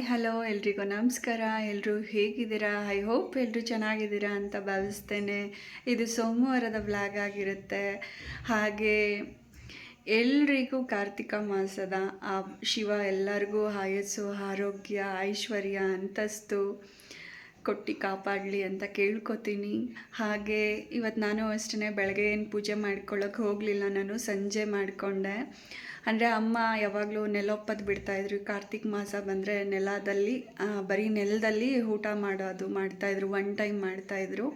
Hello, ಎಲ್ರಿಗೂ ನಮಸ್ಕಾರ. ಎಲ್ಲರೂ ಹೇಗಿದ್ದೀರಾ? ಐ ಹೋಪ್ ಎಲ್ಲರೂ ಚೆನ್ನಾಗಿದ್ದೀರಾ ಅಂತ ಭಾವಿಸ್ತೇನೆ. ಇದು ಸೋಮವಾರದ ಬ್ಲಾಗ್ ಆಗಿರುತ್ತೆ. ಹಾಗೆ ಎಲ್ರಿಗೂ ಕಾರ್ತಿಕ ಮಾಸದ ಆ ಶಿವ ಎಲ್ಲರಿಗೂ ಆಯಸ್ಸು, ಆರೋಗ್ಯ, ಐಶ್ವರ್ಯ, ಅಂತಸ್ತು ಕೊಟ್ಟು ಕಾಪಾಡಲಿ ಅಂತ ಕೇಳ್ಕೊತೀನಿ. ಹಾಗೆ ಇವತ್ತು ನಾನು ಅಷ್ಟೇ ಬೆಳಗ್ಗೆ ಏನು ಪೂಜೆ ಮಾಡ್ಕೊಳ್ಳೋಕೆ ಹೋಗಲಿಲ್ಲ, ನಾನು ಸಂಜೆ ಮಾಡಿಕೊಂಡೆ. ಅಂದರೆ ಅಮ್ಮ ಯಾವಾಗಲೂ ನೆಲೊಪ್ಪತ್ತು ಬಿಡ್ತಾಯಿದ್ರು ಕಾರ್ತಿಕ್ ಮಾಸ ಬಂದರೆ ನೆಲದಲ್ಲಿ ಬರೀ ನೆಲದಲ್ಲಿ ಊಟ ಮಾಡೋದು ಮಾಡ್ತಾಯಿದ್ರು ಒನ್ ಟೈಮ್ ಮಾಡ್ತಾಯಿದ್ರು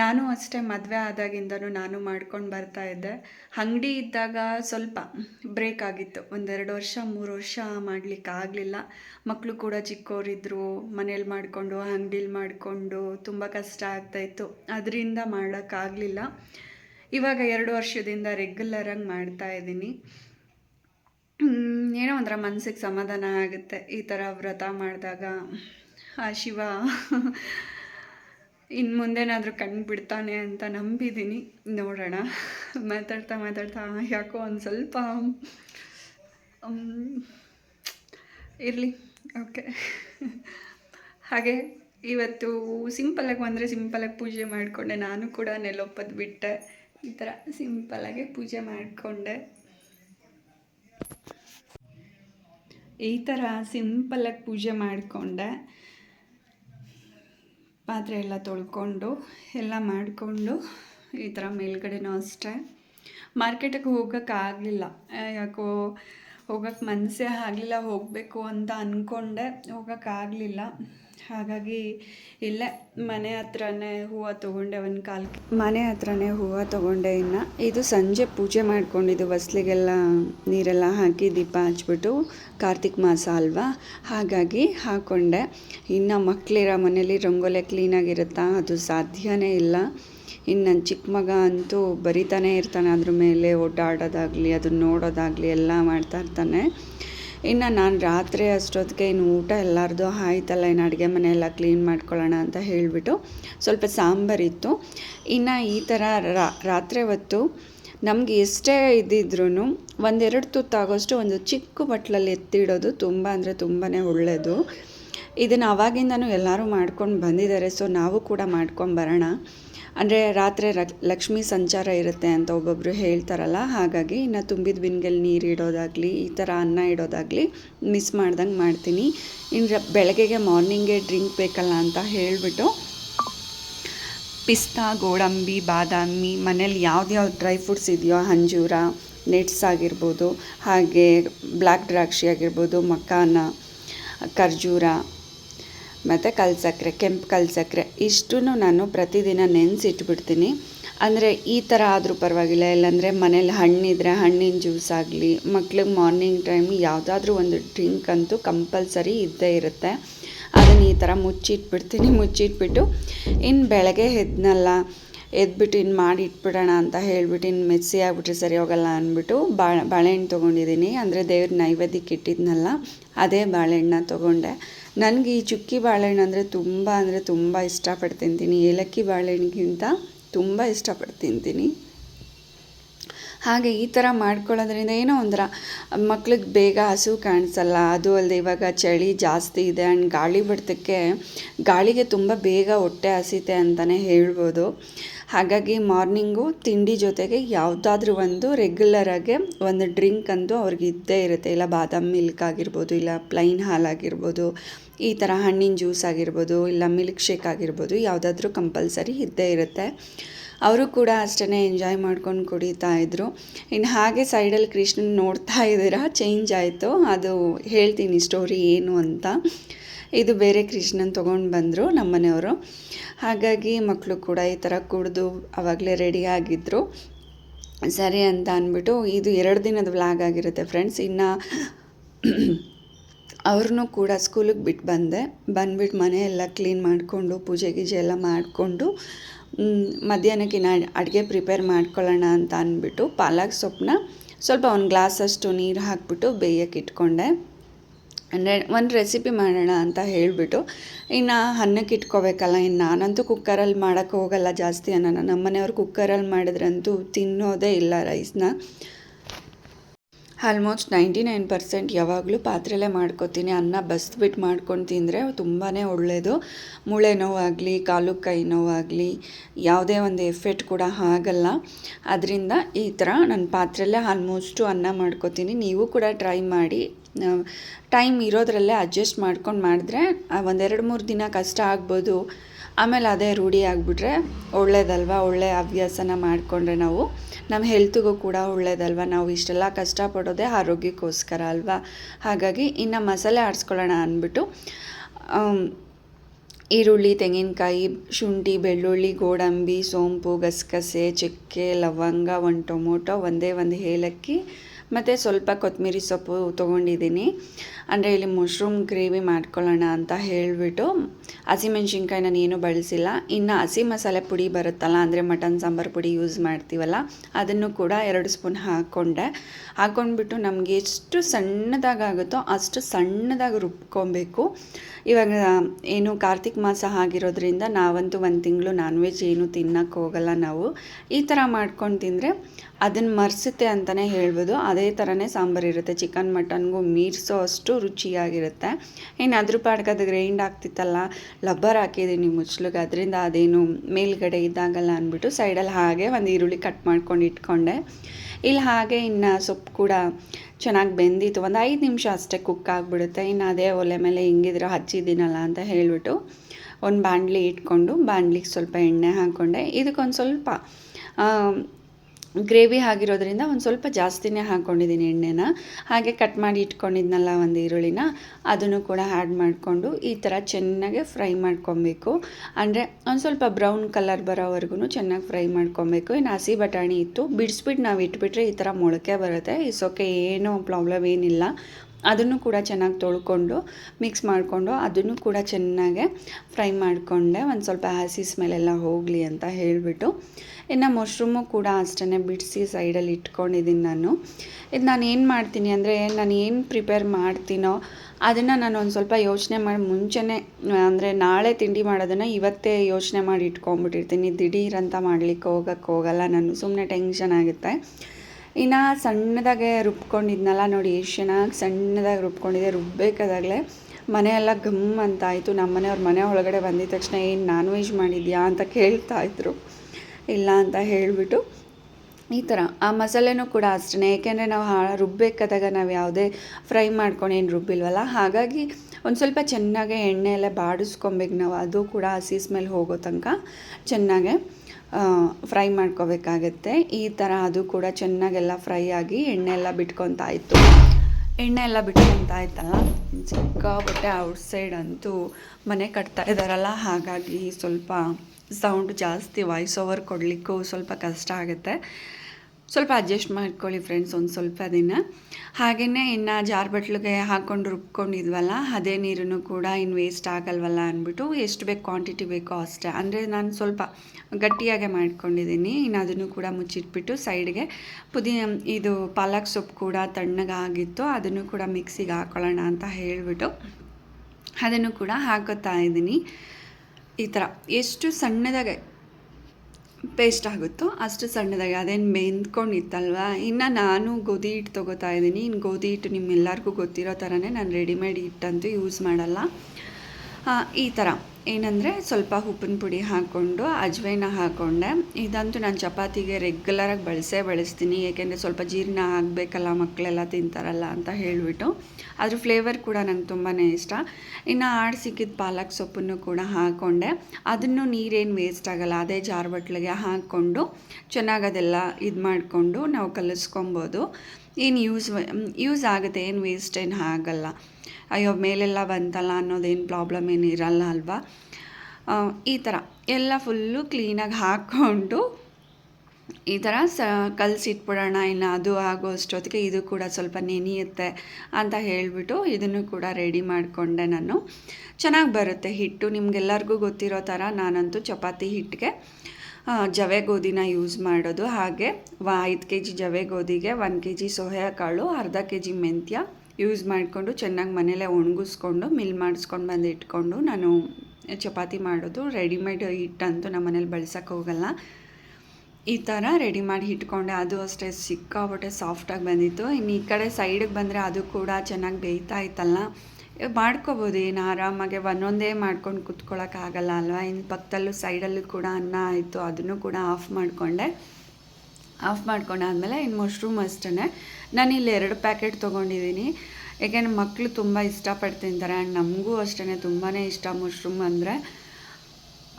ನಾನು ಅಷ್ಟೇ ಮದುವೆ ಆದಾಗಿಂದನೂ ನಾನು ಮಾಡ್ಕೊಂಡು ಬರ್ತಾ ಇದ್ದೆ. ಅಂಗಡಿ ಇದ್ದಾಗ ಸ್ವಲ್ಪ ಬ್ರೇಕ್ ಆಗಿತ್ತು. ಒಂದೆರಡು ವರ್ಷ, ಮೂರು ವರ್ಷ ಮಾಡಲಿಕ್ಕೆ ಆಗಲಿಲ್ಲ. ಮಕ್ಕಳು ಕೂಡ ಚಿಕ್ಕವರಿದ್ದರು ಮನೇಲಿ ಮಾಡಿಕೊಂಡು, ಅಂಗಡೀಲಿ ಮಾಡಿಕೊಂಡು ತುಂಬ ಕಷ್ಟ ಆಗ್ತಾಯಿತ್ತು ಅದರಿಂದ ಮಾಡೋಕ್ಕಾಗಲಿಲ್ಲ ಇವಾಗ ಎರಡು ವರ್ಷದಿಂದ ರೆಗ್ಯುಲರಾಗಿ ಮಾಡ್ತಾ ಇದ್ದೀನಿ. ಏನೋ ಒಂಥರ ಮನಸ್ಸಿಗೆ ಸಮಾಧಾನ ಆಗುತ್ತೆ. ಈ ಥರ ವ್ರತ ಮಾಡಿದಾಗ ಆ ಶಿವ ಇನ್ನು ಮುಂದೇನಾದರೂ ಕಣ್ಣು ಬಿಡ್ತಾನೆ ಅಂತ ನಂಬಿದ್ದೀನಿ ನೋಡೋಣ. ಮಾತಾಡ್ತಾ ಮಾತಾಡ್ತಾ ಯಾಕೋ ಒಂದು ಸ್ವಲ್ಪ ಇರಲಿ. ಓಕೆ. ಹಾಗೆ ಇವತ್ತು ಸಿಂಪಲಾಗಿ ಬಂದರೆ ಸಿಂಪಲಾಗಿ ಪೂಜೆ ಮಾಡಿಕೊಂಡೆ. ನಾನು ಕೂಡ ನೆಲೊಪ್ಪದು ಬಿಟ್ಟೆ. ಈ ಥರ ಸಿಂಪಲಾಗಿ ಪೂಜೆ ಮಾಡಿಕೊಂಡೆ. ಈ ಥರ ಸಿಂಪಲಾಗಿ ಪೂಜೆ ಮಾಡಿಕೊಂಡೆ. ಪಾತ್ರೆ ಎಲ್ಲ ತೊಳ್ಕೊಂಡು ಎಲ್ಲ ಮಾಡಿಕೊಂಡು ಈ ಥರ ಮೇಲ್ಗಡೆನೂ ಅಷ್ಟೇ ಮಾರ್ಕೆಟಿಗೆ ಹೋಗೋಕ್ಕಾಗಲಿಲ್ಲ. ಯಾಕೋ ಹೋಗೋಕ್ಕೆ ಮನಸ್ಸೇ ಆಗಲಿಲ್ಲ, ಹೋಗಬೇಕು ಅಂತ ಅಂದ್ಕೊಂಡೆ ಹೋಗೋಕ್ಕಾಗಲಿಲ್ಲ ಹಾಗಾಗಿ ಇಲ್ಲೇ ಮನೆ ಹತ್ರನೇ ಹೂವು ತೊಗೊಂಡೆ, ಒಂದು ಕಾಲು ಮನೆ ಹತ್ರನೇ ಹೂವು ತೊಗೊಂಡೆ ಇನ್ನು. ಇದು ಸಂಜೆ ಪೂಜೆ ಮಾಡಿಕೊಂಡಿದ್ದು. ಬಸ್ಲಿಗೆಲ್ಲ ನೀರೆಲ್ಲ ಹಾಕಿ ದೀಪ ಹಚ್ಬಿಟ್ಟು ಕಾರ್ತಿಕ್ ಮಾಸ ಅಲ್ವಾ? ಹಾಗಾಗಿ ಹಾಕ್ಕೊಂಡೆ ಇನ್ನು ಮಕ್ಕಳಿರೋ ಮನೇಲಿ ರಂಗೋಲೆ ಕ್ಲೀನಾಗಿರುತ್ತಾ ಅದು ಸಾಧ್ಯವೇ ಇಲ್ಲ. ಇನ್ನು ನನ್ನ ಚಿಕ್ಕ ಮಗ ಅಂತೂ ಬರಿತಾನೆ ಇರ್ತಾನೆ ಅದ್ರ ಮೇಲೆ ಓಡಾಡೋದಾಗಲಿ, ಅದನ್ನ ನೋಡೋದಾಗಲಿ, ಎಲ್ಲ ಮಾಡ್ತಾ ಇರ್ತಾನೆ. ಇನ್ನು ನಾನು ರಾತ್ರಿ ಅಷ್ಟೊತ್ತಿಗೆ ಇನ್ನು ಊಟ ಎಲ್ಲರದ್ದು ಆಯ್ತಲ್ಲ, ಇನ್ನು ಅಡುಗೆ ಮನೆಯೆಲ್ಲ ಕ್ಲೀನ್ ಮಾಡ್ಕೊಳ್ಳೋಣ ಅಂತ ಹೇಳಿಬಿಟ್ಟು ಸ್ವಲ್ಪ ಸಾಂಬಾರಿತ್ತು ಇನ್ನು ಈ ಥರ ರಾತ್ರಿ ಹೊತ್ತು ನಮಗೆ ಎಷ್ಟೇ ಇದ್ದಿದ್ರೂ ಒಂದೆರಡು ತುತ್ತಾಗೋಷ್ಟು ಒಂದು ಚಿಕ್ಕ ಬಟ್ಲಲ್ಲಿ ಎತ್ತಿಡೋದು ತುಂಬ ಅಂದರೆ ತುಂಬಾ ಒಳ್ಳೆಯದು ಇದನ್ನು ಅವಾಗಿಂದನೂ ಎಲ್ಲರೂ ಮಾಡ್ಕೊಂಡು ಬಂದಿದ್ದಾರೆ, ಸೊ ನಾವು ಕೂಡ ಮಾಡ್ಕೊಂಡು ಬರೋಣ. ಅಂದರೆ ರಾತ್ರಿ ಲಕ್ಷ್ಮೀ ಸಂಚಾರ ಇರುತ್ತೆ ಅಂತ ಒಬ್ಬೊಬ್ಬರು ಹೇಳ್ತಾರಲ್ಲ, ಹಾಗಾಗಿ ಇನ್ನು ತುಂಬಿದ ಬಿನ್ಗೆಲ್ಲಿ ನೀರು ಇಡೋದಾಗಲಿ, ಈ ಥರ ಅನ್ನ ಇಡೋದಾಗಲಿ ಮಿಸ್ ಮಾಡ್ದಂಗೆ ಮಾಡ್ತೀನಿ. ಇನ್ನು ಬೆಳಗ್ಗೆಗೆ ಮಾರ್ನಿಂಗೇ ಡ್ರಿಂಕ್ ಬೇಕಲ್ಲ ಅಂತ ಹೇಳಿಬಿಟ್ಟು ಪಿಸ್ತಾ, ಗೋಡಂಬಿ, ಬಾದಾಮಿ, ಮನೇಲಿ ಯಾವ್ದ್ಯಾವ್ದು ಡ್ರೈ ಫ್ರೂಟ್ಸ್ ಇದೆಯೋ, ಅಂಜೂರ ನೆಟ್ಸ್ ಆಗಿರ್ಬೋದು, ಹಾಗೆ ಬ್ಲ್ಯಾಕ್ ದ್ರಾಕ್ಷಿ ಆಗಿರ್ಬೋದು, ಮಕ್ಕಾನ, ಖರ್ಜೂರ ಮತ್ತು ಕಲ್ಸಕ್ಕರೆ ಕೆಂಪು ಕಲ್ಸಕ್ಕರೆ ಇಷ್ಟೂ ನಾನು ಪ್ರತಿದಿನ ನೆನೆಸಿಟ್ಬಿಡ್ತೀನಿ. ಅಂದರೆ ಈ ಥರ ಆದರೂ ಪರವಾಗಿಲ್ಲ. ಇಲ್ಲಾಂದರೆ ಮನೇಲಿ ಹಣ್ಣಿದ್ರೆ ಹಣ್ಣಿನ ಜ್ಯೂಸ್ ಆಗಲಿ, ಮಕ್ಳಿಗೆ ಮಾರ್ನಿಂಗ್ ಟೈಮ್ ಯಾವುದಾದ್ರೂ ಒಂದು ಡ್ರಿಂಕ್ ಅಂತೂ ಕಂಪಲ್ಸರಿ ಇದ್ದೇ ಇರುತ್ತೆ. ಅದನ್ನು ಈ ಥರ ಮುಚ್ಚಿಟ್ಬಿಡ್ತೀನಿ. ಮುಚ್ಚಿಟ್ಬಿಟ್ಟು ಇನ್ನು ಬೆಳಗ್ಗೆ ಎದ್ನಲ್ಲ, ಎದ್ಬಿಟ್ಟು ಇನ್ನು ಮಾಡಿ ಇಟ್ಬಿಡೋಣ ಅಂತ ಹೇಳ್ಬಿಟ್ಟು ಇನ್ನು ಮೆಸ್ಸಿ ಆಗ್ಬಿಟ್ರೆ ಸರಿ ಹೋಗಲ್ಲ ಅಂದ್ಬಿಟ್ಟು ಬಾಳೆ ಬಾಳೆಹಣ್ಣು ತೊಗೊಂಡಿದ್ದೀನಿ. ಅಂದರೆ ದೇವ್ರ ನೈವೇದ್ಯಕ್ಕೆ ಇಟ್ಟಿದ್ನಲ್ಲ, ಅದೇ ಬಾಳೆಹಣ್ಣ ತೊಗೊಂಡೆ. ನನಗೆ ಈ ಚುಕ್ಕಿ ಬಾಳೆಹಣ್ಣು ಅಂದರೆ ತುಂಬ ಅಂದರೆ ತುಂಬ ಇಷ್ಟಪಟ್ಟು ತಿಂತೀನಿ ಏಲಕ್ಕಿ ಬಾಳೆಹಣ್ಣಿಗಿಂತ ತುಂಬ ಇಷ್ಟಪಟ್ಟು ತಿಂತೀನಿ ಹಾಗೆ ಈ ಥರ ಮಾಡ್ಕೊಳ್ಳೋದ್ರಿಂದ ಏನೋ ಒಂಥರ ಮಕ್ಳಿಗೆ ಬೇಗ ಹಸು ಕಾಣಿಸಲ್ಲ. ಅದು ಅಲ್ಲದೆ ಇವಾಗ ಚಳಿ ಜಾಸ್ತಿ ಇದೆ. ಆ್ಯಂಡ್ ಗಾಳಿ ಬಿಡ್ತಕ್ಕೆ ಗಾಳಿಗೆ ತುಂಬ ಬೇಗ ಹೊಟ್ಟೆ ಹಸಿತೆ ಅಂತಲೇ ಹೇಳ್ಬೋದು. ಹಾಗಾಗಿ ಮಾರ್ನಿಂಗು ತಿಂಡಿ ಜೊತೆಗೆ ಯಾವುದಾದ್ರೂ ಒಂದು ರೆಗ್ಯುಲರಾಗಿ ಒಂದು ಡ್ರಿಂಕ್ ಅಂತೂ ಅವ್ರಿಗೆ ಇದ್ದೇ ಇರುತ್ತೆ. ಇಲ್ಲ ಬಾದಾಮಿ ಮಿಲ್ಕ್ ಆಗಿರ್ಬೋದು, ಇಲ್ಲ ಪ್ಲೈನ್ ಹಾಲಾಗಿರ್ಬೋದು ಈ ಥರ ಹಣ್ಣಿನ ಜ್ಯೂಸ್ ಆಗಿರ್ಬೋದು ಇಲ್ಲ ಮಿಲ್ಕ್ ಶೇಕ್ ಆಗಿರ್ಬೋದು ಯಾವುದಾದ್ರೂ ಕಂಪಲ್ಸರಿ ಇದ್ದೇ ಇರುತ್ತೆ. ಅವರು ಕೂಡ ಅಷ್ಟೇ ಎಂಜಾಯ್ ಮಾಡ್ಕೊಂಡು ಕುಡಿತಾ ಇದ್ದರು ಇನ್ನು ಹಾಗೆ ಸೈಡಲ್ಲಿ ಕೃಷ್ಣನ್ ನೋಡ್ತಾ ಇದ್ದೀರಾ? ಚೇಂಜ್ ಆಯಿತು. ಅದು ಹೇಳ್ತೀನಿ ಸ್ಟೋರಿ ಏನು ಅಂತ. ಇದು ಬೇರೆ ಕೃಷ್ಣನ್ ತೊಗೊಂಡು ಬಂದರು ನಮ್ಮನೆಯವರು. ಹಾಗಾಗಿ ಮಕ್ಕಳು ಕೂಡ ಈ ಥರ ಕುಡಿದು ಆವಾಗಲೇ ರೆಡಿ ಆಗಿದ್ದರು ಸರಿ ಅಂತ ಅಂದ್ಬಿಟ್ಟು ಇದು ಎರಡು ದಿನದ ವ್ಲಾಗ್ ಆಗಿರುತ್ತೆ ಫ್ರೆಂಡ್ಸ್. ಇನ್ನು ಅವ್ರನ್ನೂ ಕೂಡ ಸ್ಕೂಲಿಗೆ ಬಿಟ್ಟು ಬಂದೆ. ಬಂದ್ಬಿಟ್ಟು ಮನೆಯೆಲ್ಲ ಕ್ಲೀನ್ ಮಾಡಿಕೊಂಡು ಪೂಜೆ ಗೀಜೆ ಎಲ್ಲ ಮಾಡಿಕೊಂಡು ಮಧ್ಯಾಹ್ನಕ್ಕೆ ನಾ ಅಡುಗೆ ಪ್ರಿಪೇರ್ ಮಾಡ್ಕೊಳ್ಳೋಣ ಅಂತ ಅಂದ್ಬಿಟ್ಟು ಪಾಲಕ್ ಸೊಪ್ಪನ್ನ ಸ್ವಲ್ಪ ಒಂದು ಗ್ಲಾಸಷ್ಟು ನೀರು ಹಾಕ್ಬಿಟ್ಟು ಬೇಯಕ್ಕೆ ಇಟ್ಕೊಂಡೆ. ಅಂದರೆ ಒಂದು ರೆಸಿಪಿ ಮಾಡೋಣ ಅಂತ ಹೇಳಿಬಿಟ್ಟು, ಇನ್ನು ಅನ್ನಕ್ಕೆ ಇಟ್ಕೋಬೇಕಲ್ಲ, ಇನ್ನು ನಾನಂತೂ ಕುಕ್ಕರಲ್ಲಿ ಮಾಡೋಕ್ಕೆ ಹೋಗಲ್ಲ ಜಾಸ್ತಿ ಅನ್ನೋಣ ನಮ್ಮ ಮನೆಯವ್ರು ಕುಕ್ಕರಲ್ಲಿ ಮಾಡಿದ್ರಂತೂ ತಿನ್ನೋದೇ ಇಲ್ಲ ರೈಸ್ನ ಆಲ್ಮೋಸ್ಟ್ ನೈಂಟಿ ನೈನ್ ಪರ್ಸೆಂಟ್ ಯಾವಾಗಲೂ ಪಾತ್ರೆಲೇ ಮಾಡ್ಕೊತೀನಿ. ಅನ್ನ ಬಸ್ಬಿಟ್ಟು ಮಾಡ್ಕೊಂಡು ತಿಂದರೆ ತುಂಬಾ ಒಳ್ಳೆಯದು ಮೂಳೆ ನೋವಾಗಲಿ, ಕಾಲು ಕೈ ನೋವಾಗಲಿ, ಯಾವುದೇ ಒಂದು ಎಫೆಕ್ಟ್ ಕೂಡ ಆಗಲ್ಲ. ಅದರಿಂದ ಈ ಥರ ನಾನು ಪಾತ್ರೆಲ್ಲೇ ಆಲ್ಮೋಸ್ಟು ಅನ್ನ ಮಾಡ್ಕೊತೀನಿ. ನೀವು ಕೂಡ ಟ್ರೈ ಮಾಡಿ. ಟೈಮ್ ಇರೋದ್ರಲ್ಲೇ ಅಡ್ಜಸ್ಟ್ ಮಾಡ್ಕೊಂಡು ಮಾಡಿದ್ರೆ ಒಂದೆರಡು ಮೂರು ದಿನ ಕಷ್ಟ ಆಗ್ಬೋದು. ಆಮೇಲೆ ಅದೇ ರೂಢಿ ಆಗಿಬಿಟ್ರೆ ಒಳ್ಳೇದಲ್ವ? ಒಳ್ಳೆಯ ಹವ್ಯಾಸನ ಮಾಡಿಕೊಂಡ್ರೆ ನಾವು, ನಮ್ಮ ಹೆಲ್ತಿಗೂ ಕೂಡ ಒಳ್ಳೇದಲ್ವ? ನಾವು ಇಷ್ಟೆಲ್ಲ ಕಷ್ಟಪಡೋದೇ ಆರೋಗ್ಯಕ್ಕೋಸ್ಕರ ಅಲ್ವಾ? ಹಾಗಾಗಿ ಇನ್ನು ಮಸಾಲೆ ಆಡಿಸ್ಕೊಳ್ಳೋಣ ಅಂದ್ಬಿಟ್ಟು ಈರುಳ್ಳಿ, ತೆಂಗಿನಕಾಯಿ, ಶುಂಠಿ, ಬೆಳ್ಳುಳ್ಳಿ, ಗೋಡಂಬಿ, ಸೋಂಪು, ಗಸಗಸೆ, ಚಕ್ಕೆ, ಲವಂಗ, ಒಂದು ಟೊಮೊಟೊ, ಒಂದೇ ಒಂದು ಏಲಕ್ಕಿ ಮತ್ತು ಸ್ವಲ್ಪ ಕೊತ್ತಂಬರಿ ಸೊಪ್ಪು ತೊಗೊಂಡಿದ್ದೀನಿ. ಅಂದರೆ ಇಲ್ಲಿ ಮಶ್ರೂಮ್ ಗ್ರೇವಿ ಮಾಡ್ಕೊಳ್ಳೋಣ ಅಂತ ಹೇಳಿಬಿಟ್ಟು ಹಸಿಮೆಣ್ಸಿನ್ಕಾಯಿ ನಾನು ಏನೂ ಬಳಸಿಲ್ಲ. ಇನ್ನು ಹಸಿ ಮಸಾಲೆ ಪುಡಿ ಬರುತ್ತಲ್ಲ, ಅಂದರೆ ಮಟನ್ ಸಾಂಬಾರು ಪುಡಿ ಯೂಸ್ ಮಾಡ್ತೀವಲ್ಲ, ಅದನ್ನು ಕೂಡ ಎರಡು ಸ್ಪೂನ್ ಹಾಕ್ಕೊಂಡೆ. ಹಾಕ್ಕೊಂಡ್ಬಿಟ್ಟು ನಮಗೆ ಎಷ್ಟು ಸಣ್ಣದಾಗುತ್ತೋ ಅಷ್ಟು ಸಣ್ಣದಾಗಿ ರುಬ್ಕೊಬೇಕು. ಇವಾಗ ಏನು ಕಾರ್ತಿಕ್ ಮಾಸ ಆಗಿರೋದ್ರಿಂದ ನಾವಂತೂ ಒಂದು ತಿಂಗಳು ನಾನ್ ವೆಜ್ ಏನು ತಿನ್ನಕ್ಕೆ ಹೋಗಲ್ಲ ನಾವು. ಈ ಥರ ಮಾಡ್ಕೊಂಡು ತಿಂದರೆ ಅದನ್ನು ಮರೆಸುತ್ತೆ ಅಂತಲೇ ಹೇಳ್ಬೋದು. ಅದೇ ಥರನೇ ಸಾಂಬಾರು ಇರುತ್ತೆ. ಚಿಕನ್, ಮಟನ್ಗೂ ಮೀರಿಸೋ ಅಷ್ಟು ರುಚಿಯಾಗಿರುತ್ತೆ. ಇನ್ನು ಅದ್ರ ಪಾಡ್ಗೆ ಅದು ಗ್ರೈಂಡ್ ಆಗ್ತಿತ್ತಲ್ಲ, ಲಬ್ಬರ್ ಹಾಕಿದ್ದೀನಿ ಮುಚ್ಚಲಿಗೆ ಅದರಿಂದ ಅದೇನು ಮೇಲ್ಗಡೆ ಇದ್ದಾಗಲ್ಲ ಅಂದ್ಬಿಟ್ಟು ಸೈಡಲ್ಲಿ ಹಾಗೆ ಒಂದು ಈರುಳ್ಳಿ ಕಟ್ ಮಾಡ್ಕೊಂಡು ಇಟ್ಕೊಂಡೆ. ಇಲ್ಲಿ ಹಾಗೆ ಇನ್ನು ಸೊಪ್ಪು ಕೂಡ ಚೆನ್ನಾಗಿ ಬೆಂದಿತ್ತು. ಒಂದು ಐದು ನಿಮಿಷ ಅಷ್ಟೇ ಕುಕ್ ಆಗಿಬಿಡುತ್ತೆ. ಇನ್ನು ಅದೇ ಒಲೆ ಮೇಲೆ ಹಿಂಗಿದ್ರೆ ಹಚ್ಚಿದ್ದೀನಲ್ಲ ಅಂತ ಹೇಳಿಬಿಟ್ಟು ಒಂದು ಬಾಣಲಿ ಇಟ್ಕೊಂಡು ಬಾಣಲಿಗೆ ಸ್ವಲ್ಪ ಎಣ್ಣೆ ಹಾಕ್ಕೊಂಡೆ. ಇದಕ್ಕೊಂದು ಸ್ವಲ್ಪ ಗ್ರೇವಿ ಆಗಿರೋದ್ರಿಂದ ಒಂದು ಸ್ವಲ್ಪ ಜಾಸ್ತಿನೇ ಹಾಕ್ಕೊಂಡಿದ್ದೀನಿ ಎಣ್ಣೆನ. ಹಾಗೆ ಕಟ್ ಮಾಡಿ ಇಟ್ಕೊಂಡಿದ್ನಲ್ಲ ಒಂದು ಈರುಳ್ಳಿನ, ಅದನ್ನು ಕೂಡ ಆ್ಯಡ್ ಮಾಡಿಕೊಂಡು ಈ ಥರ ಚೆನ್ನಾಗಿ ಫ್ರೈ ಮಾಡ್ಕೊಬೇಕು. ಅಂದರೆ ಒಂದು ಸ್ವಲ್ಪ ಬ್ರೌನ್ ಕಲರ್ ಬರೋವರೆಗೂ ಚೆನ್ನಾಗಿ ಫ್ರೈ ಮಾಡ್ಕೊಬೇಕು. ಇನ್ನು ಹಸಿ ಬಟಾಣಿ ಇತ್ತು ಬಿಡಿಸ್ಬಿಟ್ಟು ನಾವು ಇಟ್ಬಿಟ್ರೆ ಈ ಥರ ಮೊಳಕೆ ಬರುತ್ತೆ. ಇಸೋಕೆ ಏನೂ ಪ್ರಾಬ್ಲಮ್ ಏನಿಲ್ಲ. ಅದನ್ನು ಕೂಡ ಚೆನ್ನಾಗಿ ತೊಳ್ಕೊಂಡು ಮಿಕ್ಸ್ ಮಾಡಿಕೊಂಡು ಅದನ್ನು ಕೂಡ ಚೆನ್ನಾಗೆ ಫ್ರೈ ಮಾಡಿಕೊಂಡೆ. ಒಂದು ಸ್ವಲ್ಪ ಹಸಿ ಸ್ಮೆಲೆಲ್ಲ ಹೋಗಲಿ ಅಂತ ಹೇಳಿಬಿಟ್ಟು. ಇನ್ನು ಮಶ್ರೂಮು ಕೂಡ ಅಷ್ಟೇ ಬಿಡಿಸಿ ಸೈಡಲ್ಲಿ ಇಟ್ಕೊಂಡಿದ್ದೀನಿ ನಾನು. ಇದು ನಾನು ಏನು ಮಾಡ್ತೀನಿ ಅಂದರೆ ನಾನು ಏನು ಪ್ರಿಪೇರ್ ಮಾಡ್ತೀನೋ ಅದನ್ನು ನಾನು ಒಂದು ಸ್ವಲ್ಪ ಯೋಚನೆ ಮಾಡಿ ಮುಂಚೆನೇ, ಅಂದರೆ ನಾಳೆ ತಿಂಡಿ ಮಾಡೋದನ್ನು ಇವತ್ತೇ ಯೋಚನೆ ಮಾಡಿ ಇಟ್ಕೊಂಡ್ಬಿಟ್ಟಿರ್ತೀನಿ. ದಿಢೀರಂತ ಮಾಡಲಿಕ್ಕೆ ಹೋಗೋಕ್ಕೆ ಹೋಗಲ್ಲ ನಾನು. ಸುಮ್ಮನೆ ಟೆನ್ಷನ್ ಆಗುತ್ತೆ. ಇನ್ನು ಸಣ್ಣದಾಗೆ ರುಬ್ಕೊಂಡಿದ್ನಲ್ಲ ನೋಡಿ ಎಷ್ಟು ಚೆನ್ನಾಗಿ ಸಣ್ಣದಾಗಿ ರುಬ್ಕೊಂಡಿದ್ದೆ ರುಬ್ಬೇಕಾದಾಗಲೇ ಮನೆಯೆಲ್ಲ ಗಮ್ ಅಂತ ಆಯಿತು ನಮ್ಮ ಮನೆಯವ್ರ ಮನೆ ಒಳಗಡೆ ಬಂದಿದ ತಕ್ಷಣ, ಏನು ನಾನ್ ವೆಜ್ ಮಾಡಿದ್ಯಾ? ಅಂತ ಕೇಳ್ತಾ ಇದ್ರು. ಇಲ್ಲ ಅಂತ ಹೇಳಿಬಿಟ್ಟು ಈ ಥರ ಆ ಮಸಾಲೆನೂ ಕೂಡ ಅಷ್ಟೇ ಏಕೆಂದರೆ ನಾವು ಹಾ ರುಬ್ಬೇಕಾದಾಗ ನಾವು ಯಾವುದೇ ಫ್ರೈ ಮಾಡ್ಕೊಂಡು ಏನು ರುಬ್ಬಿಲ್ವಲ್ಲ? ಹಾಗಾಗಿ ಒಂದು ಸ್ವಲ್ಪ ಚೆನ್ನಾಗೆ ಎಣ್ಣೆ ಎಲ್ಲ ಬಾಡಿಸ್ಕೊಬೇಕು ನಾವು. ಅದು ಕೂಡ ಹಸಿ ಸ್ಮೆಲ್ ಹೋಗೋ ತನಕ ಚೆನ್ನಾಗೆ. ಫ್ರೈ ಮಾಡ್ಕೋಬೇಕಾಗತ್ತೆ. ಈ ಥರ ಅದು ಕೂಡ ಚೆನ್ನಾಗೆಲ್ಲ ಫ್ರೈ ಆಗಿ ಎಣ್ಣೆ ಎಲ್ಲ ಬಿಟ್ಕೊತಾ ಇತ್ತು ಎಣ್ಣೆ ಎಲ್ಲ ಬಿಟ್ಕೊತಾ ಇತ್ತಲ್ಲ ಸಿಕ್ಕಾಪಟ್ಟೆ ಔಟ್ಸೈಡ್ ಅಂತೂ ಮನೆ ಕಟ್ತಾ ಇದ್ದಾರಲ್ಲ, ಹಾಗಾಗಿ ಸ್ವಲ್ಪ ಸೌಂಡ್ ಜಾಸ್ತಿ ವಾಯ್ಸ್ ಓವರ್ ಕೊಡಲಿಕ್ಕೂ ಸ್ವಲ್ಪ ಕಷ್ಟ ಆಗುತ್ತೆ. ಸ್ವಲ್ಪ ಅಡ್ಜಸ್ಟ್ ಮಾಡ್ಕೊಳ್ಳಿ ಫ್ರೆಂಡ್ಸ್ ಒಂದು ಸ್ವಲ್ಪ ದಿನ. ಹಾಗೆಯೇ ಇನ್ನು ಜಾರ್ ಬಟ್ಲಿಗೆ ಹಾಕ್ಕೊಂಡು ರುಬ್ಕೊಂಡಿದ್ವಲ್ಲ, ಅದೇ ನೀರನ್ನು ಕೂಡ ಇನ್ನು ವೇಸ್ಟ್ ಆಗಲ್ವಲ್ಲ ಅಂದ್ಬಿಟ್ಟು ಎಷ್ಟು ಬೇಕು ಕ್ವಾಂಟಿಟಿ ಬೇಕೋ ಅಷ್ಟೇ. ಅಂದರೆ ನಾನು ಸ್ವಲ್ಪ ಗಟ್ಟಿಯಾಗೆ ಮಾಡ್ಕೊಂಡಿದ್ದೀನಿ. ಇನ್ನು ಅದನ್ನು ಕೂಡ ಮುಚ್ಚಿಟ್ಬಿಟ್ಟು ಸೈಡ್ಗೆ ಪುದೀನ, ಇದು ಪಾಲಕ್ ಸೊಪ್ಪು ಕೂಡ ತಣ್ಣಗಾಗಿತ್ತು. ಅದನ್ನು ಕೂಡ ಮಿಕ್ಸಿಗೆ ಹಾಕೊಳ್ಳೋಣ ಅಂತ ಹೇಳಿಬಿಟ್ಟು ಅದನ್ನು ಕೂಡ ಹಾಕೋತಾ ಇದ್ದೀನಿ. ಈ ಥರ. ಎಷ್ಟು ಸಣ್ಣದಾಗೆ ಪೇಸ್ಟ್ ಆಗುತ್ತೋ ಅಷ್ಟು ಸಣ್ಣದಾಗಿ, ಅದೇನು ಬೆಂದ್ಕೊಂಡಿತ್ತಲ್ವ ಇನ್ನು ನಾನು ಗೋಧಿ ಹಿಟ್ಟು ತೊಗೋತಾ ಇದ್ದೀನಿ. ಇನ್ನು ಗೋಧಿ ಹಿಟ್ಟು ನಿಮ್ಮೆಲ್ಲರಿಗೂ ಗೊತ್ತಿರೋ ಥರನೇ ನಾನು ರೆಡಿಮೇಡ್ ಹಿಟ್ಟಂತೂ ಯೂಸ್ ಮಾಡಲ್ಲ. ಈ ಥರ ಏನಂದರೆ ಸ್ವಲ್ಪ ಉಪ್ಪಿನ ಪುಡಿ ಹಾಕ್ಕೊಂಡು ಅಜ್ವೈನ ಹಾಕ್ಕೊಂಡೆ ಇದಂತೂ ನಾನು ಚಪಾತಿಗೆ ರೆಗ್ಯುಲರಾಗಿ ಬಳಸೇ ಬಳಸ್ತೀನಿ. ಏಕೆಂದರೆ ಸ್ವಲ್ಪ ಜೀರ್ಣ ಆಗಬೇಕಲ್ಲ ಮಕ್ಕಳೆಲ್ಲ ತಿಂತಾರಲ್ಲ ಅಂತ ಹೇಳಿಬಿಟ್ಟು. ಅದ್ರ ಫ್ಲೇವರ್ ಕೂಡ ನಂಗೆ ತುಂಬಾ ಇಷ್ಟ. ಇನ್ನು ಆಡು ಸಿಕ್ಕಿದ ಪಾಲಕ್ ಸೊಪ್ಪನ್ನು ಕೂಡ ಹಾಕ್ಕೊಂಡೆ ಅದನ್ನು ನೀರೇನು ವೇಸ್ಟ್ ಆಗಲ್ಲ, ಅದೇ ಜಾರ್ ಬಟ್ಲಿಗೆ ಹಾಕ್ಕೊಂಡು ಚೆನ್ನಾಗಿ ಅದೆಲ್ಲ ಇದು ಮಾಡಿಕೊಂಡು ನಾವು ಕಲಿಸ್ಕೊಬೋದು. ಏನು ಯೂಸ್ ಯೂಸ್ ಆಗುತ್ತೆ, ಏನು ವೇಸ್ಟ್ ಏನು ಆಗಲ್ಲ. ಅಯ್ಯೋ, ಮೇಲೆಲ್ಲ ಬಂತಲ್ಲ ಅನ್ನೋದೇನು ಪ್ರಾಬ್ಲಮ್ ಏನು ಇರಲ್ಲ ಅಲ್ವಾ? ಈ ಥರ ಎಲ್ಲ ಫುಲ್ಲು ಕ್ಲೀನಾಗಿ ಹಾಕ್ಕೊಂಡು ಈ ಥರ ಸ, ಕಲಸಿಟ್ಬಿಡೋಣ, ಇನ್ನು ಅದು ಆಗೋ ಅಷ್ಟೊತ್ತಿಗೆ ಇದು ಕೂಡ ಸ್ವಲ್ಪ ನೆನೆಯುತ್ತೆ ಅಂತ ಹೇಳಿಬಿಟ್ಟು ಇದನ್ನು ಕೂಡ ರೆಡಿ ಮಾಡಿಕೊಂಡೆ ನಾನು. ಚೆನ್ನಾಗಿ ಬರುತ್ತೆ ಹಿಟ್ಟು. ನಿಮಗೆಲ್ಲರಿಗೂ ಗೊತ್ತಿರೋ ಥರ ನಾನಂತೂ ಚಪಾತಿ ಹಿಟ್ಟಿಗೆ ಜವೆ ಗೋಧಿನ ಯೂಸ್ ಮಾಡೋದು. ಹಾಗೆ ಐದು ಕೆ ಜಿ ಜವೆ ಗೋಧಿಗೆ, ಒಂದು ಕೆ ಜಿ ಸೋಯಾ ಕಾಳು, ಅರ್ಧ ಕೆ ಜಿ ಮೆಂತ್ಯ ಯೂಸ್ ಮಾಡಿಕೊಂಡು ಚೆನ್ನಾಗಿ ಮನೇಲೆ ಒಣಗಿಸ್ಕೊಂಡು ಮಿಲ್ ಮಾಡಿಸ್ಕೊಂಡು ಬಂದು ಇಟ್ಕೊಂಡು ನಾನು ಚಪಾತಿ ಮಾಡೋದು ರೆಡಿಮೇಡ್ ಹಿಟ್ಟಂತೂ ನಮ್ಮ ಮನೇಲಿ ಬಳಸೋಕೆ ಹೋಗಲ್ಲ. ಈ ಥರ ರೆಡಿ ಮಾಡಿ ಇಟ್ಕೊಂಡೆ. ಅದು ಅಷ್ಟೇ ಸಿಕ್ಕಾಪಟ್ಟೆ ಸಾಫ್ಟಾಗಿ ಬಂದಿತ್ತು. ಇನ್ನು ಈ ಕಡೆ ಸೈಡಿಗೆ ಬಂದರೆ ಅದು ಕೂಡ ಚೆನ್ನಾಗಿ ಬೇಯ್ತಾ ಇತ್ತಲ್ಲ. ಮಾಡ್ಕೋಬೋದು. ಏನು ಆರಾಮಾಗೆ ಒಂದೊಂದೇ ಮಾಡ್ಕೊಂಡು ಕುತ್ಕೊಳ್ಳೋಕ್ಕಾಗಲ್ಲ ಅಲ್ವಾ? ಇನ್ನು ಪಕ್ಕದಲ್ಲೂ ಸೈಡಲ್ಲೂ ಕೂಡ ಅನ್ನ ಆಯಿತು. ಅದನ್ನು ಕೂಡ ಆಫ್ ಮಾಡಿಕೊಂಡೆ. ಆಫ್ ಮಾಡ್ಕೊಂಡಾದ್ಮೇಲೆ ಇನ್ನು ಮಶ್ರೂಮ್ ಅಷ್ಟೇ ನಾನು ಇಲ್ಲಿ ಎರಡು ಪ್ಯಾಕೆಟ್ ತೊಗೊಂಡಿದ್ದೀನಿ. ಯಾಕೆಂದ್ರೆ ಮಕ್ಕಳು ತುಂಬ ಇಷ್ಟಪಟ್ಟು ತಿಂತಾರೆ ಆ್ಯಂಡ್ ನಮಗೂ ಅಷ್ಟೇ ತುಂಬಾ ಇಷ್ಟ ಮಶ್ರೂಮ್ ಅಂದರೆ.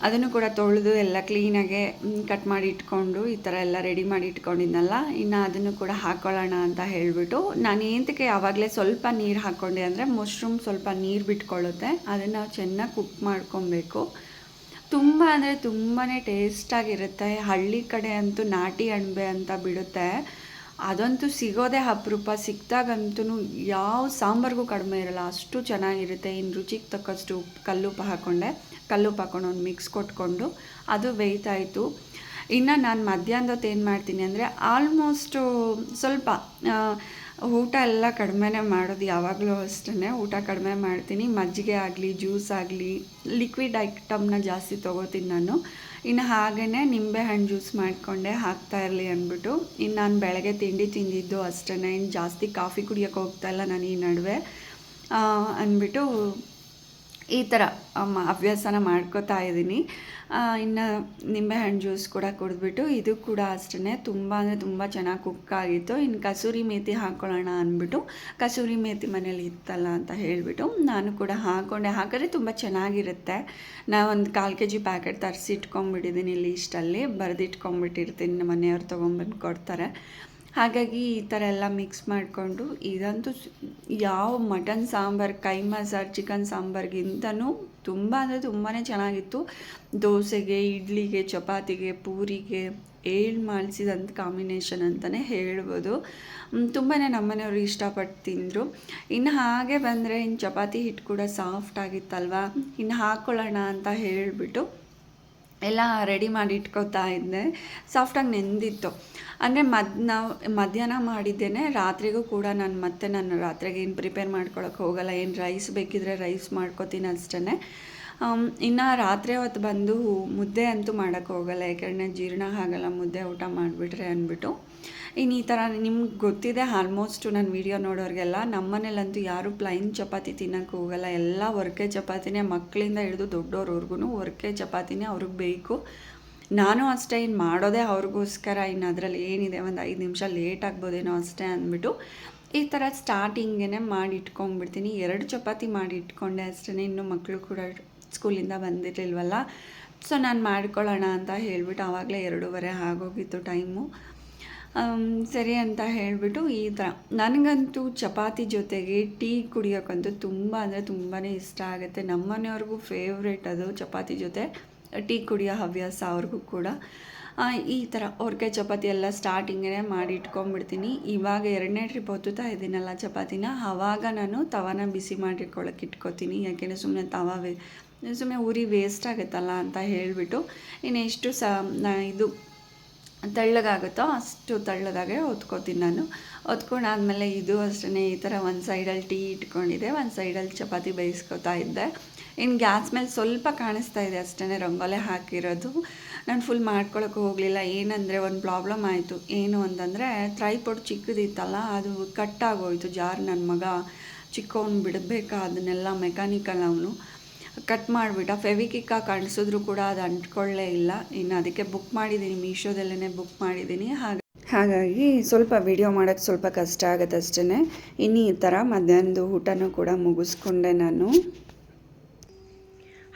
ಅದನ್ನು ಕೂಡ ತೊಳೆದು ಎಲ್ಲ ಕ್ಲೀನಾಗೆ ಕಟ್ ಮಾಡಿ ಇಟ್ಕೊಂಡು ಈ ಥರ ಎಲ್ಲ ರೆಡಿ ಮಾಡಿ ಇಟ್ಕೊಂಡಿದ್ನಲ್ಲ, ಇನ್ನು ಅದನ್ನು ಕೂಡ ಹಾಕ್ಕೊಳ್ಳೋಣ ಅಂತ ಹೇಳಿಬಿಟ್ಟು. ನಾನು ಏಂತಕ್ಕೆ ಯಾವಾಗಲೇ ಸ್ವಲ್ಪ ನೀರು ಹಾಕ್ಕೊಂಡೆ ಅಂದರೆ ಮಶ್ರೂಮ್ ಸ್ವಲ್ಪ ನೀರು ಬಿಟ್ಕೊಳ್ಳುತ್ತೆ. ಅದನ್ನು ಚೆನ್ನಾಗಿ ಕುಕ್ ಮಾಡ್ಕೊಬೇಕು. ತುಂಬ ಅಂದರೆ ತುಂಬಾ ಟೇಸ್ಟಾಗಿರುತ್ತೆ ಹಳ್ಳಿ ಕಡೆ ಅಂತೂ ನಾಟಿ ಅಣಬೆ ಅಂತ ಬಿಡುತ್ತೆ. ಅದಂತೂ ಸಿಗೋದೇ ಅಪರೂಪ. ಸಿಕ್ಕಿದಾಗಂತೂ ಯಾವ ಸಾಂಬಾರಿಗೂ ಕಡಿಮೆ ಇರಲ್ಲ. ಅಷ್ಟು ಚೆನ್ನಾಗಿರುತ್ತೆ. ಇನ್ನು ರುಚಿಗೆ ತಕ್ಕಷ್ಟು ಉಪ್ಪು ಕಲ್ಲುಪ್ಪು ಹಾಕ್ಕೊಂಡೆ ಕಲ್ಲುಪ್ಪು ಹಾಕ್ಕೊಂಡು ಒಂದು ಮಿಕ್ಸ್ ಕೊಟ್ಕೊಂಡು ಅದು ಬೇಯ್ತಾಯಿತು. ಇನ್ನು ನಾನು ಮಧ್ಯಾಹ್ನದೊತ್ತು ಏನು ಮಾಡ್ತೀನಿ ಅಂದರೆ ಆಲ್ಮೋಸ್ಟು ಸ್ವಲ್ಪ ಊಟ ಎಲ್ಲ ಕಡಿಮೆನೇ ಮಾಡೋದು ಯಾವಾಗಲೂ ಅಷ್ಟೇ ಊಟ ಕಡಿಮೆ ಮಾಡ್ತೀನಿ. ಮಜ್ಜಿಗೆ ಆಗಲಿ, ಜ್ಯೂಸ್ ಆಗಲಿ ಲಿಕ್ವಿಡ್ ಐಟಮ್ನ ಜಾಸ್ತಿ ತೊಗೋತೀನಿ ನಾನು. ಇನ್ನು ಹಾಗೆಯೇ ನಿಂಬೆಹಣ್ಣು ಜ್ಯೂಸ್ ಮಾಡಿಕೊಂಡೆ, ಹಾಕ್ತಾ ಇರಲಿ ಅಂದ್ಬಿಟ್ಟು. ಇನ್ನು ನಾನು ಬೆಳಗ್ಗೆ ತಿಂಡಿ ತಿಂದಿದ್ದು ಅಷ್ಟೇ ಇನ್ನು ಜಾಸ್ತಿ ಕಾಫಿ ಕುಡಿಯೋಕೆ ಹೋಗ್ತಾಯಿಲ್ಲ ನಾನು ಈ ನಡುವೆ. ಅಂದ್ಬಿಟ್ಟು ಈ ಥರ ಅಭ್ಯಾಸನ ಮಾಡ್ಕೋತಾ ಇದ್ದೀನಿ. ಇನ್ನು ನಿಂಬೆಹಣ್ಣು ಜ್ಯೂಸ್ ಕೂಡ ಕುಡಿದ್ಬಿಟ್ಟು ಇದು ಕೂಡ ಅಷ್ಟೇ ತುಂಬ ಅಂದರೆ ತುಂಬ ಚೆನ್ನಾಗಿ ಕುಕ್ ಆಗಿತ್ತು. ಇನ್ನು ಕಸೂರಿ ಮೇಥಿ ಹಾಕ್ಕೊಳ್ಳೋಣ ಅಂದ್ಬಿಟ್ಟು, ಕಸೂರಿ ಮೇಥಿ ಮನೇಲಿ ಇತ್ತಲ್ಲ ಅಂತ ಹೇಳಿಬಿಟ್ಟು, ನಾನು ಕೂಡ ಹಾಕ್ಕೊಂಡೆ ಹಾಕಿದ್ರೆ ತುಂಬ ಚೆನ್ನಾಗಿರುತ್ತೆ. ನಾನು ಒಂದು ಕಾಲು ಕೆ ಜಿ ಪ್ಯಾಕೆಟ್ ತರಿಸಿ ಇಟ್ಕೊಂಬಿಟ್ಟಿದ್ದೀನಿ ಇಲ್ಲಿ ಇಷ್ಟಲ್ಲಿ ಬರೆದಿಟ್ಕೊಂಬಿಟ್ಟಿರ್ತೀನಿ ಮನೆಯವ್ರು ತೊಗೊಂಬಂದು ಕೊಡ್ತಾರೆ. ಹಾಗಾಗಿ ಈ ಥರ ಎಲ್ಲ ಮಿಕ್ಸ್ ಮಾಡಿಕೊಂಡು ಇದಂತೂ ಯಾವ ಮಟನ್ ಸಾಂಬಾರು, ಕೈ ಮಸಾಲ ಚಿಕನ್ ಸಾಂಬಾರ್ಗಿಂತನೂ ತುಂಬ ಅಂದರೆ ತುಂಬಾ ಚೆನ್ನಾಗಿತ್ತು. ದೋಸೆಗೆ, ಇಡ್ಲಿಗೆ, ಚಪಾತಿಗೆ, ಪೂರಿಗೆ, ಏಳು ಮಾಡಿಸಿದಂಥ ಕಾಂಬಿನೇಷನ್ ಅಂತಲೇ ಹೇಳ್ಬೋದು. ತುಂಬಾ ನಮ್ಮನೆಯವರು ಇಷ್ಟಪಟ್ಟು ತಿಂದರು. ಇನ್ನು ಹಾಗೆ ಬಂದರೆ ಇನ್ನು ಚಪಾತಿ ಹಿಟ್ಟು ಕೂಡ ಸಾಫ್ಟ್ ಆಗಿತ್ತಲ್ವ? ಇನ್ನು ಹಾಕ್ಕೊಳ್ಳೋಣ ಅಂತ ಹೇಳಿಬಿಟ್ಟು ಎಲ್ಲ ರೆಡಿ ಮಾಡಿ ಇಟ್ಕೋತಾ ಇದ್ದೆ. ಸಾಫ್ಟಾಗಿ ನೆಂದಿತ್ತು. ಅಂದರೆ ಮದ್, ನಾವು ಮಧ್ಯಾಹ್ನ ಮಾಡಿದ್ದೇನೆ, ರಾತ್ರಿಗೂ ಕೂಡ ನಾನು ಮತ್ತೆ ನಾನು ರಾತ್ರಿಗೆ ಏನು ಪ್ರಿಪೇರ್ ಮಾಡ್ಕೊಳಕ್ಕೆ ಹೋಗಲ್ಲ, ಏನು ರೈಸ್ ಬೇಕಿದ್ರೆ ರೈಸ್ ಮಾಡ್ಕೋತೀನಿ ಅಷ್ಟೇ ಇನ್ನು ರಾತ್ರಿ ಹೊತ್ತು ಬಂದು ಮುದ್ದೆ ಅಂತೂ ಮಾಡೋಕ್ಕೆ ಹೋಗಲ್ಲ, ಯಾಕಂದರೆ ಜೀರ್ಣ ಆಗಲ್ಲ, ಮುದ್ದೆ ಊಟ ಮಾಡಿಬಿಟ್ರೆ ಅಂದ್ಬಿಟ್ಟು. ಇನ್ನು ಈ ಥರ ನಿಮ್ಗೆ ಗೊತ್ತಿದೆ ಆಲ್ಮೋಸ್ಟು ನನ್ನ ವೀಡಿಯೋ ನೋಡೋರಿಗೆಲ್ಲ, ನಮ್ಮನೇಲಂತೂ ಯಾರೂ ಪ್ಲೈನ್ ಚಪಾತಿ ತಿನ್ನೋಕ್ಕೆ ಹೋಗಲ್ಲ. ಎಲ್ಲ ಒರ್ಕೆ ಚಪಾತಿನೇ ಮಕ್ಕಳಿಂದ ಹಿಡಿದು ದೊಡ್ಡವ್ರವ್ರಿಗೂ ಒರ್ಕೆ ಚಪಾತಿನೇ ಅವ್ರಿಗೆ ಬೇಕು. ನಾನು ಅಷ್ಟೇ ಇನ್ನು ಮಾಡೋದೇ ಅವ್ರಿಗೋಸ್ಕರ ಇನ್ನು ಅದರಲ್ಲಿ ಏನಿದೆ ಒಂದು ಐದು ನಿಮಿಷ ಲೇಟ್ ಆಗ್ಬೋದೇನೋ ಅಷ್ಟೇ ಅಂದ್ಬಿಟ್ಟು, ಈ ಥರ ಸ್ಟಾರ್ಟಿಂಗೇ ಮಾಡಿ ಇಟ್ಕೊಂಡ್ಬಿಡ್ತೀನಿ ಎರಡು ಚಪಾತಿ ಮಾಡಿ ಇಟ್ಕೊಂಡೆ ಅಷ್ಟೇ ಇನ್ನು ಮಕ್ಕಳು ಕೂಡ ಸ್ಕೂಲಿಂದ ಬಂದಿರಲಿಲ್ವಲ್ಲ? ಸೊ ನಾನು ಮಾಡ್ಕೊಳ್ಳೋಣ ಅಂತ ಹೇಳಿಬಿಟ್ಟು ಆವಾಗಲೇ ಎರಡೂವರೆ ಆಗೋಗಿತ್ತು ಟೈಮು ಸರಿ ಅಂತ ಹೇಳಿಬಿಟ್ಟು ಈ ಥರ. ನನಗಂತೂ ಚಪಾತಿ ಜೊತೆಗೆ ಟೀ ಕುಡಿಯೋಕ್ಕಂತೂ ತುಂಬ ಅಂದರೆ ತುಂಬಾ ಇಷ್ಟ ಆಗುತ್ತೆ. ನಮ್ಮ ಮನೆಯವ್ರಿಗೂ ಫೇವ್ರೇಟ್ ಅದು ಚಪಾತಿ ಜೊತೆ ಟೀ ಕುಡಿಯೋ ಹವ್ಯಾಸ ಅವ್ರಿಗೂ ಕೂಡ. ಈ ಥರ ಹೊರ್ಗೆ ಚಪಾತಿ ಎಲ್ಲ ಸ್ಟಾರ್ಟಿಂಗೇ ಮಾಡಿ ಇಟ್ಕೊಂಡ್ಬಿಡ್ತೀನಿ. ಇವಾಗ ಎರಡನೇ ಟ್ರಿಪ್ ಹೊತ್ತುತ್ತಾ ಇದ್ದೀನಲ್ಲ ಚಪಾತಿನ ಆವಾಗ ನಾನು ತವಾನ ಬಿಸಿ ಮಾಡಿಟ್ಕೊಳ್ಳೋಕೆ ಇಟ್ಕೊತೀನಿ. ಯಾಕೆಂದರೆ ಸುಮ್ಮನೆ ತವ ವೇ ಸುಮ್ಮನೆ ಉರಿ ವೇಸ್ಟ್ ಆಗುತ್ತಲ್ಲ ಅಂತ ಹೇಳಿಬಿಟ್ಟು ಇನ್ನೆಷ್ಟು ಸ ಇದು ತೆಳ್ಳಗಾಗುತ್ತೋ ಅಷ್ಟು ತೆಳ್ಳಗಾಗೆ ಹೊತ್ಕೋತೀನಿ ನಾನು. ಹೊತ್ಕೊಂಡಾದ್ಮೇಲೆ ಇದು ಅಷ್ಟೇ ಈ ಥರ ಒಂದು ಸೈಡಲ್ಲಿ ಟೀ ಇಟ್ಕೊಂಡಿದ್ದೆ, ಒಂದು ಸೈಡಲ್ಲಿ ಚಪಾತಿ ಬೇಯಿಸ್ಕೊತಾ ಇದ್ದೆ. ಇನ್ನು ಗ್ಯಾಸ್ ಮೇಲೆ ಸ್ವಲ್ಪ ಕಾಣಿಸ್ತಾ ಇದೆ ಅಷ್ಟೇ ರಂಗೋಲೆ ಹಾಕಿರೋದು. ನಾನು ಫುಲ್ ಮಾಡ್ಕೊಳಕ್ಕೆ ಹೋಗಲಿಲ್ಲ. ಏನಂದರೆ ಒಂದು ಪ್ರಾಬ್ಲಮ್ ಆಯಿತು. ಏನು ಅಂತಂದರೆ ಟ್ರೈಪೋಡ್ ಚಿಕ್ಕದಿತ್ತಲ್ಲ, ಅದು ಕಟ್ಟಾಗೋಯ್ತು ಜಾರ್ ನನ್ನ ಮಗ. ಚಿಕ್ಕವನು ಬಿಡಬೇಕಾ? ಅದನ್ನೆಲ್ಲ ಮೆಕ್ಯಾನಿಕಲ್ ಅವನು. ಕಟ್ ಮಾಡಿಬಿಟ್ಟ ಫೆವಿಕಿಕ್ಕ ಕಾಣಿಸಿದ್ರು ಕೂಡ ಅದು ಅಂಟ್ಕೊಳ್ಳೇ ಇಲ್ಲ. ಇನ್ನು ಅದಕ್ಕೆ ಬುಕ್ ಮಾಡಿದ್ದೀನಿ ಮೀಶೋದಲ್ಲೇ ಬುಕ್ ಮಾಡಿದ್ದೀನಿ. ಹಾಗೆ ಹಾಗಾಗಿ ಸ್ವಲ್ಪ ವಿಡಿಯೋ ಮಾಡೋಕ್ಕೆ ಸ್ವಲ್ಪ ಕಷ್ಟ ಆಗುತ್ತೆ ಅಷ್ಟೇ ಇನ್ನು ಈ ಥರ ಮಧ್ಯಾಹ್ನದ ಊಟನೂ ಕೂಡ ಮುಗಿಸ್ಕೊಂಡೆ ನಾನು.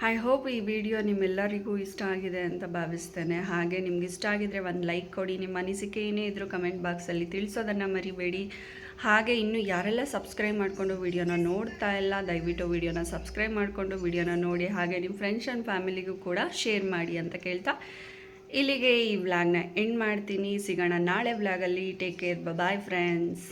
ಐ ಹೋಪ್ ಈ ವಿಡಿಯೋ ನಿಮ್ಮೆಲ್ಲರಿಗೂ ಇಷ್ಟ ಆಗಿದೆ ಅಂತ ಭಾವಿಸ್ತೇನೆ. ಹಾಗೆ ನಿಮ್ಗೆ ಇಷ್ಟ ಆಗಿದ್ರೆ ಒಂದು ಲೈಕ್ ಕೊಡಿ. ನಿಮ್ಮ ಅನಿಸಿಕೆ ಏನೇ ಇದ್ದರೂ ಕಮೆಂಟ್ ಬಾಕ್ಸಲ್ಲಿ ತಿಳಿಸೋದನ್ನು ಮರಿಬೇಡಿ. ಹಾಗೆ ಇನ್ನು ಯಾರೆಲ್ಲ ಸಬ್ಸ್ಕ್ರೈಬ್ ಮಾಡಿಕೊಂಡು ವಿಡಿಯೋನ ನೋಡ್ತಾ ಇಲ್ಲ, ದಯವಿಟ್ಟು ವಿಡಿಯೋನ ಸಬ್ಸ್ಕ್ರೈಬ್ ಮಾಡಿಕೊಂಡು ವಿಡಿಯೋನ ನೋಡಿ, ಹಾಗೆ ನಿಮ್ಮ ಫ್ರೆಂಡ್ಸ್ ಆ್ಯಂಡ್ ಫ್ಯಾಮಿಲಿಗೂ ಕೂಡ ಶೇರ್ ಮಾಡಿ ಅಂತ ಕೇಳ್ತಾ ಇಲ್ಲಿಗೆ ಈ ವ್ಲಾಗ್ನ ಎಂಡ್ ಮಾಡ್ತೀನಿ. ಸಿಗೋಣ ನಾಳೆ ವ್ಲಾಗಲ್ಲಿ ಟೇಕ್ ಕೇರ್ ಬಾಯ್ ಫ್ರೆಂಡ್ಸ್